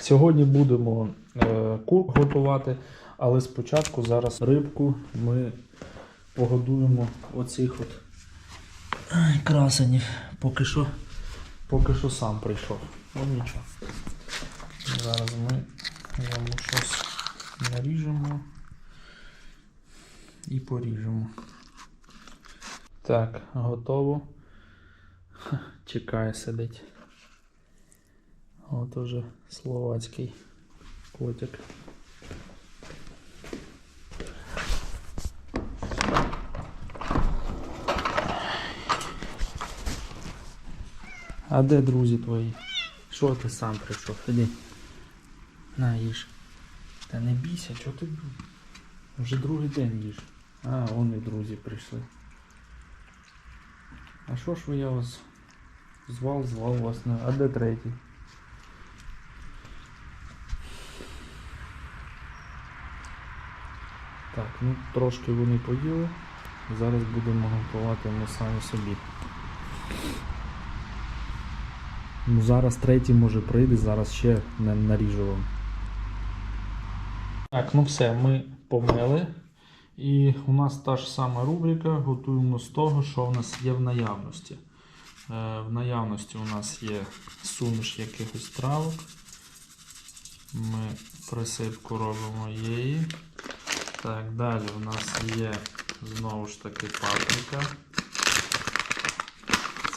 Сьогодні будемо е, курку готувати, але спочатку зараз рибку ми погодуємо оцих от красенів. Поки що, поки що сам прийшов. Ну нічого. Зараз ми йому щось наріжемо і поріжемо. Так, готово. Чекає сидить. От уже словацький котик. А де друзі твої? Що ти сам прийшов? Іди. На, їж. Та не бійся, чого ти вже другий день їж. А, вон і друзі прийшли. А що ж ви я вас звав, звав вас на. А де третій? Так, ну трошки вони поїли. Зараз будемо готувати ми самі собі. Ну зараз третій може прийде, зараз ще наріжу вам. Так, ну все, ми помили. І у нас та ж сама рубрика. Готуємо з того, що в нас є в наявності. Е, в наявності у нас є суміш якихось травок. Ми присипку робимо її. Так, далі у нас є знову ж таки паприка.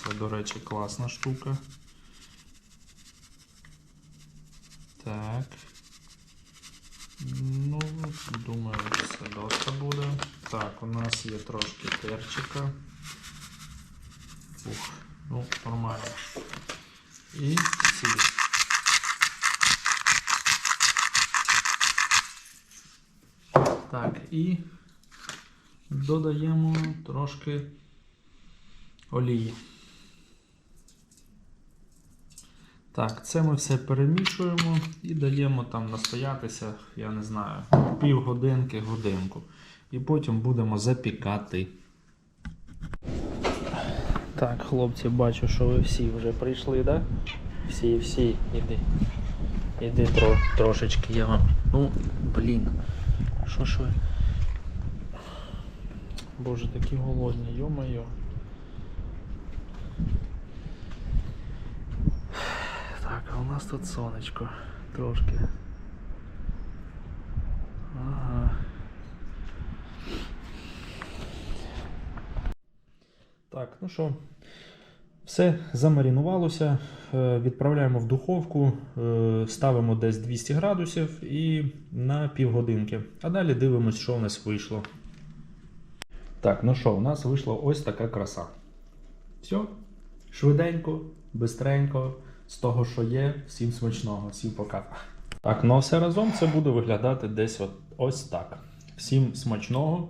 Це, до речі, класна штука. Так. Ну, думаю, все доста буде. Так, у нас є трошки перчика. Ух, ну, нормально. І сіль. Так, і додаємо трошки олії. Так, це ми все перемішуємо і даємо там настоятися, я не знаю, півгодинки, годинку. І потім будемо запікати. Так, хлопці, бачу, що ви всі вже прийшли, да? Всі, всі, іди. Іди тро, трошечки я вам. Ну, блін. Що ж ви? Боже, такі голодні, йо-моє. Так, а у нас тут сонечко трошки. Ага. Так, ну що, все замарінувалося. Е, Відправляємо в духовку, е, ставимо десь 200 градусів і на півгодинки. А далі дивимось, що у нас вийшло. Так, ну що, у нас вийшла ось така краса. Все. Швиденько, бистренько, з того, що є, всім смачного, всім пока. Так, ну а все разом це буде виглядати десь от, ось так. Всім смачного.